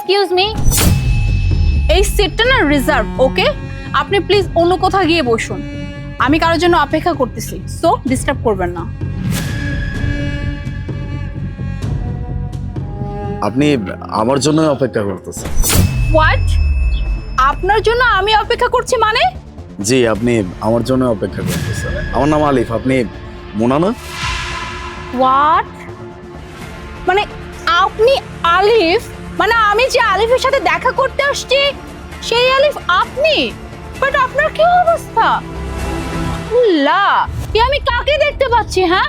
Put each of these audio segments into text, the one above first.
Excuse me এই সিটটা না রিজার্ভ ওকে আপনি প্লিজ অন্য কোথাও গিয়ে বসুন। আমি কারোর জন্য অপেক্ষা করতেছি সো ডিস্টার্ব করবেন না। আপনি আমার জন্য অপেক্ষা করতেছেন। হোয়াট আপনার জন্য আমি অপেক্ষা করছি মানে? জি আপনি আমার জন্য অপেক্ষা করতেছেন। আমার নাম আলিফ আপনি মোনা না? হোয়াট মানে আপনি আলিফ? মানে আমি যে আলিফের সাথে দেখা করতে আসছি, সেই আলিফ আপনি? বাট আপনার কি অবস্থা? লা এ আমি কাকে দেখতে পাচ্ছি হ্যাঁ?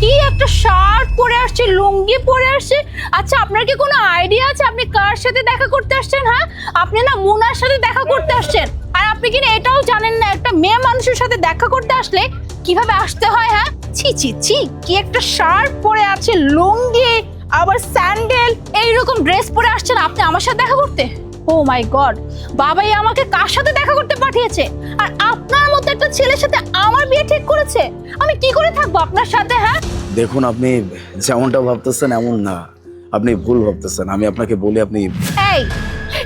কি একটা শার্ট পরে আসছে, লুঙ্গি পরে আসছে? আচ্ছা আপনার কি কোনো আইডিয়া আছে আপনি কার সাথে দেখা করতে আসছেন হ্যাঁ? আপনি না মুনার সাথে দেখা করতে আসছেন। আর আপনি কি এটাও জানেন না, একটা মেয়ে মানুষের সাথে দেখা করতে আসলে কীভাবে আসতে হয় হ্যাঁ? ছি ছি ছি, কি একটা শার্ট পরে আছে, লুঙ্গি আবার স্যান্ডেল এইরকম ড্রেস পরে আসছেন আপনি আমার সাথে দেখা করতে? ও মাই গড বাবাই আমাকে কার সাথে দেখা করতে পাঠিয়েছে? আর আপনার মতো একটা ছেলের সাথে আমার বিয়ে ঠিক করেছে? আমি কি করে থাকব আপনার সাথে হ্যাঁ? দেখুন আপনি যেমনটা ভাবতেছেন এমন না। আপনি ভুল ভাবতেছেন। আমি আপনাকে বলি আপনি এই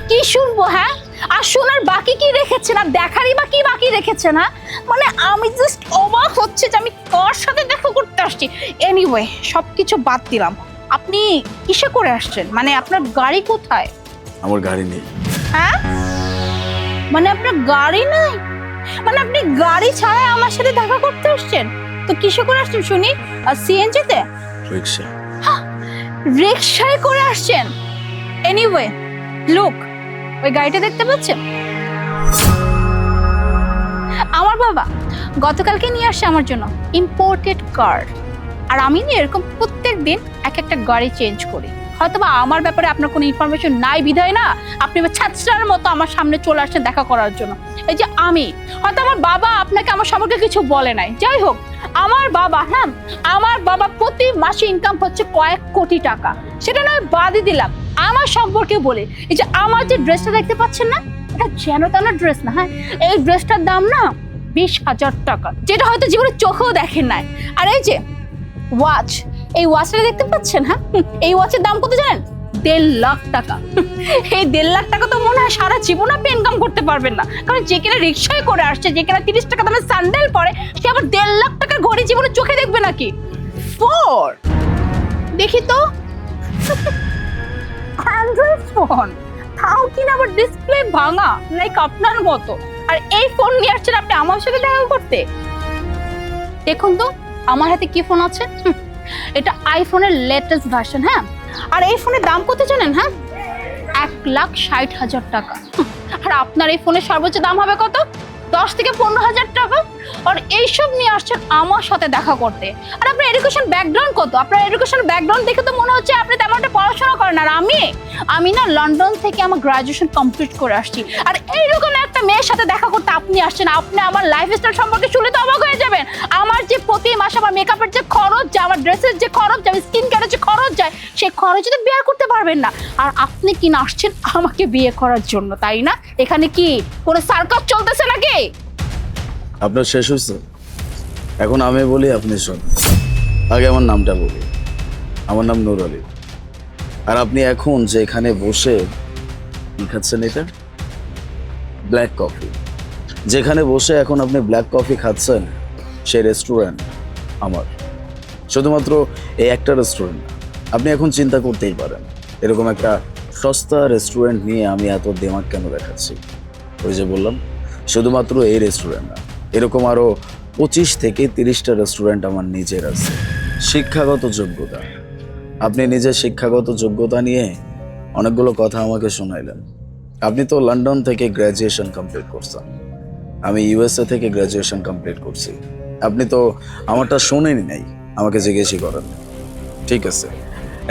কি শুনব হ্যাঁ? আর শোনার বাকি কি রেখেছেন? আর দেখারই বা কি বাকি রেখেছেন হ্যাঁ? মানে আমি জাস্ট অবাক হচ্ছে যে আমি কার সাথে দেখা করতে আসছি। এনিওয়ে সব কিছু বাদ দিলাম। আপনি কিসে করে আসছেন? মানে আপনার গাড়ি কোথায়? আমার গাড়ি নেই। হ্যাঁ? মানে আপনার গাড়ি নাই? মানে আপনি গাড়ি ছাড়াই আমার সাথে দেখা করতে আসছেন? তো কিসে করে আসছেন শুনি? আর সিএনজিতে রিক্সা রিক্সায়। করে আসছেন? এনিওয়ে লুক ওই গাড়িটা দেখতে পাচ্ছেন? আমার বাবা গতকালকে নিয়ে আসছে আমার জন্য ইম্পোর্টেড কার আর আমি না এরকম প্রত্যেক দিন এক একটা গাড়ি চেঞ্জ করি। হয়তো বা আমার ব্যাপারে আপনার কোনো ইনফরমেশন নাই বিধায় না, আপনি ছাত্রার মতো আমার সামনে চলে আসছেন দেখা করার জন্য। এই যে আমি, হয়তো আমার বাবা আপনাকে আমার সম্পর্কে কিছু বলে নাই। যাই হোক, আমার বাবা হ্যাঁ আমার বাবা প্রতি মাসে ইনকাম হচ্ছে কয়েক কোটি টাকা। সেটা নয়, বাদই দিলাম। আমার সম্পর্কে বলে, এই যে আমার যে ড্রেসটা দেখতে পাচ্ছেন না, এটা যেন তেন ড্রেস না হ্যাঁ এই ড্রেসটার দাম না বিশ হাজার টাকা, যেটা হয়তো জীবনে চোখেও দেখেন নাই। আর এই যে ওয়াচ এই ওয়াচটা দেখতে পাচ্ছেন হ্যাঁ? এই ওয়াচের দাম কত জানেন? দেড় লাখ টাকা। এই দেড় লাখ টাকা তো মনে হয় সারা জীবন আপনি ইনকাম করতে পারবেন না। কারণ যে কিনা রিক্সায় করে আসছে, যে কিনা তিরিশ টাকা দামের স্যান্ডেল পরে, সে আবার দেড় লাখ টাকার ঘড়ি জীবনে চোখে দেখবে নাকি? ফোর দেখি তো। অ্যান্ড্রয়েড ফোন তাও কিনা আবার ডিসপ্লে ভাঙা? লাইক আপনার মতো। আর এই ফোন নিয়ে আসছেন আপনি আমার সাথে দেখা করতে? দেখুন তো। আমার হাতে কি ফোন আছে? এটা আইফোনের লেটেস্ট ভার্সন হ্যাঁ? আর এই ফোনের দাম কত জানেন হ্যাঁ? এক লাখ ষাট হাজার টাকা। আর আপনার এই ফোনের সর্বোচ্চ দাম হবে কত? দশ থেকে পনেরো হাজার টাকা? আর এইসব নিয়ে আসছেন আমার সাথে দেখা করতে। আর আপনার এডুকেশন ব্যাকগ্রাউন্ড কত? আপনার এডুকেশন ব্যাকগ্রাউন্ড দেখে তো মনে হচ্ছে আপনি তেমন একটা পড়াশোনা করেন। আর আমি আমি না লন্ডন থেকে আমার গ্রাজুয়েশন কমপ্লিট করে আসছি। আর এইরকম একটা মেয়ের সাথে দেখা করতে আপনি আসছেন, আপনি আমার লাইফ স্টাইল সম্পর্কে শুনে তো অবাক হয়ে যাবেন। আমার যে প্রতি মাসে আমার মেকআপের যে খরচ যায়, আমার ড্রেসের যে খরচ যায় স্কিন কেয়ারের যে খরচ যায়, সেই খরচ তো বিয়ে করতে পারবেন না। আর আপনি কি না আসছেন আমাকে বিয়ে করার জন্য, তাই না? এখানে কি কোনো সার্কাস চলতেছে নাকি? আপনার শেষ হয়েছে? এখন আমি বলি, আপনি শোন আগে আমার নামটা বলি। আমার নাম নুর আলী। আর আপনি এখন যে এখানে বসে খাচ্ছেন এটা? ব্ল্যাক কফি যেখানে বসে এখন আপনি ব্ল্যাক কফি খাচ্ছেন, সেই রেস্টুরেন্ট আমার। শুধুমাত্র এই একটা রেস্টুরেন্ট আপনি এখন চিন্তা করতেই পারেন। এরকম একটা সস্তা রেস্টুরেন্ট নিয়ে আমি এত দেমাগ কেন দেখাচ্ছি? ওই যে বললাম শুধুমাত্র এই রেস্টুরেন্ট না, এরকম আরও পঁচিশ থেকে তিরিশটা রেস্টুরেন্ট আমার নিজের আছে। শিক্ষাগত যোগ্যতা। আপনি নিজের শিক্ষাগত যোগ্যতা নিয়ে অনেকগুলো কথা আমাকে শোনাইলেন। আপনি তো লন্ডন থেকে গ্র্যাজুয়েশন কমপ্লিট করছেন। আমি ইউএসএ থেকে গ্র্যাজুয়েশন কমপ্লিট করছি। আপনি তো আমারটা শোনেনি নাই, আমাকে জিজ্ঞেসই করেন ঠিক আছে,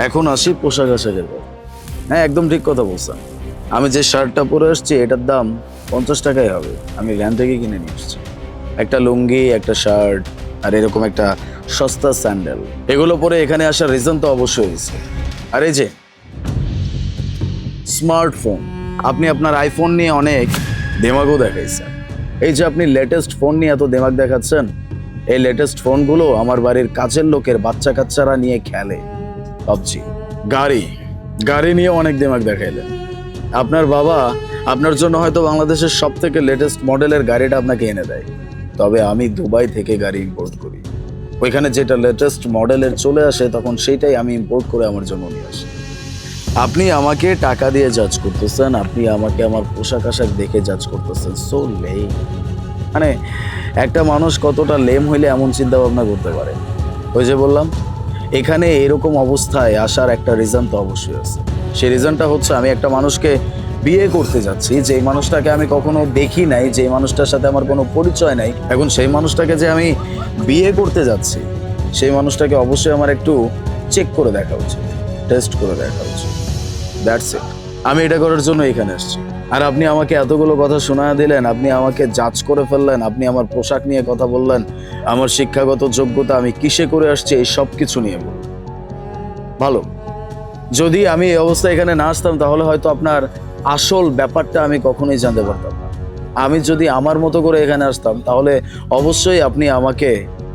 এখন আসি পোশাক আশাকের হ্যাঁ একদম ঠিক কথা বলছেন। আমি যে শার্টটা পরে আসছি, এটার দাম পঞ্চাশ টাকাই হবে। আমি ভ্যান থেকে কিনে নিয়ে আসছি। একটা লুঙ্গি, একটা শার্ট, আর এরকম একটা সস্তা স্যান্ডেল। এগুলো পরে এখানে আসার রিজন তো অবশ্যই হয়েছে। আর এই যে স্মার্টফোন আপনি আপনার আইফোন নিয়ে অনেক দেমাগও দেখাইছেন। এই যে আপনি লেটেস্ট ফোন নিয়ে এত দেমাগ দেখাচ্ছেন, এই লেটেস্ট ফোনগুলো আমার বাড়ির কাছের লোকের বাচ্চা কাচ্চারা নিয়ে খেলে। ভাবছি গাড়ি। গাড়ি নিয়ে অনেক দেমাগ দেখাইলেন। আপনার বাবা আপনার জন্য হয়তো বাংলাদেশের সব থেকে লেটেস্ট মডেলের গাড়িটা আপনাকে এনে দেয়। তবে আমি দুবাই থেকে গাড়ি ইম্পোর্ট করি। ওইখানে যেটা লেটেস্ট মডেলের চলে আসে, তখন সেইটাই আমি ইম্পোর্ট করে আমার জন্য নিয়ে আসি। আপনি আমাকে টাকা দিয়ে জাজ করতেছেন, আপনি আমাকে আমার পোশাক আশাক দেখে জাজ করতেছেন। সো লেম মানে একটা মানুষ কতটা লেম হইলে এমন চিন্তা ভাবনা করতে পারে? ওই যে বললাম, এখানে এরকম অবস্থায় আসার একটা রিজন তো অবশ্যই আছে। সেই রিজনটা হচ্ছে আমি একটা মানুষকে বিয়ে করতে যাচ্ছি যে মানুষটাকে আমি কখনো দেখি নাই যে মানুষটার সাথে আমার কোনো পরিচয় নাই, এখন সেই মানুষটাকে যে আমি বিয়ে করতে যাচ্ছি, সেই মানুষটাকে অবশ্যই আমার একটু চেক করে দেখা উচিত টেস্ট করে দেখা উচিত। দ্যাটস ইট আমি এটা করার জন্য এখানে এসেছি আর আপনি আমাকে এতগুলো কথা শোনা দিলেন, আপনি আমাকে জাজ করে ফেললেন, আপনি আমার পোশাক নিয়ে কথা বললেন, আমার শিক্ষাগত যোগ্যতা আমি কিসে করে আসছি, এই সব কিছু নিয়ে বলুন। ভালো। যদি আমি এই অবস্থায় এখানে না আসতাম, তাহলে হয়তো আপনার আসল ব্যাপারটা আমি কখনোই জানতে পারতাম না। আমি যদি আমার মতো করে এখানে আসতাম, তাহলে অবশ্যই আপনি আমাকে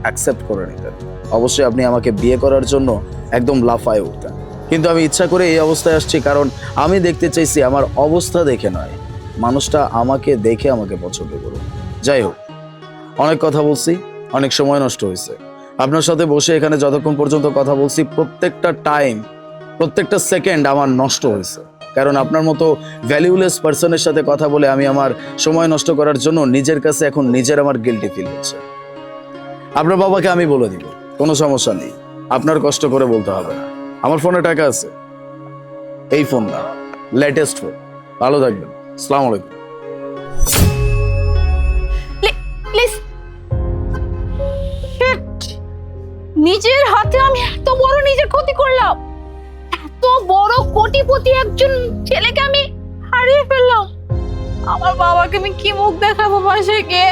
অ্যাকসেপ্ট করে নিতেন। অবশ্যই আপনি আমাকে বিয়ে করার জন্য একদম লাফায় উঠতেন। কিন্তু আমি ইচ্ছা করে এই অবস্থায় আসছি, কারণ আমি দেখতে চাইছি আমার অবস্থা দেখে নয়। মানুষটা আমাকে দেখে আমাকে পছন্দ করুন যাই হোক, অনেক কথা বলছি, অনেক সময় নষ্ট হয়েছে। আপনার সাথে বসে এখানে যতক্ষণ পর্যন্ত কথা বলছি, প্রত্যেকটা টাইম প্রত্যেকটা সেকেন্ড আমার নষ্ট হয়েছে। কারণ আপনার মতো ভ্যালিউলেস পার্সনের সাথে কথা বলে আমি আমার সময় নষ্ট করার জন্য নিজের কাছে এখন নিজের আমার গিলটি ফিল হচ্ছে। আপনার বাবাকে আমি বলে দিব, কোনো সমস্যা নেই। আপনার কষ্ট করে বলতে হবে না। আমার ফোনে টাকা আছে। এই ফোন না লেটেস্ট ফোন ভালো থাকবেন। আসসালামু আলাইকুম। নিজের হাতে আমি এত বড় নিজের ক্ষতি করলাম। এত বড় কোটিপতি একজন ছেলেকে আমি হারিয়ে ফেললাম। আমার বাবাকে আমি কি মুখ দেখাবো পাশে গিয়ে?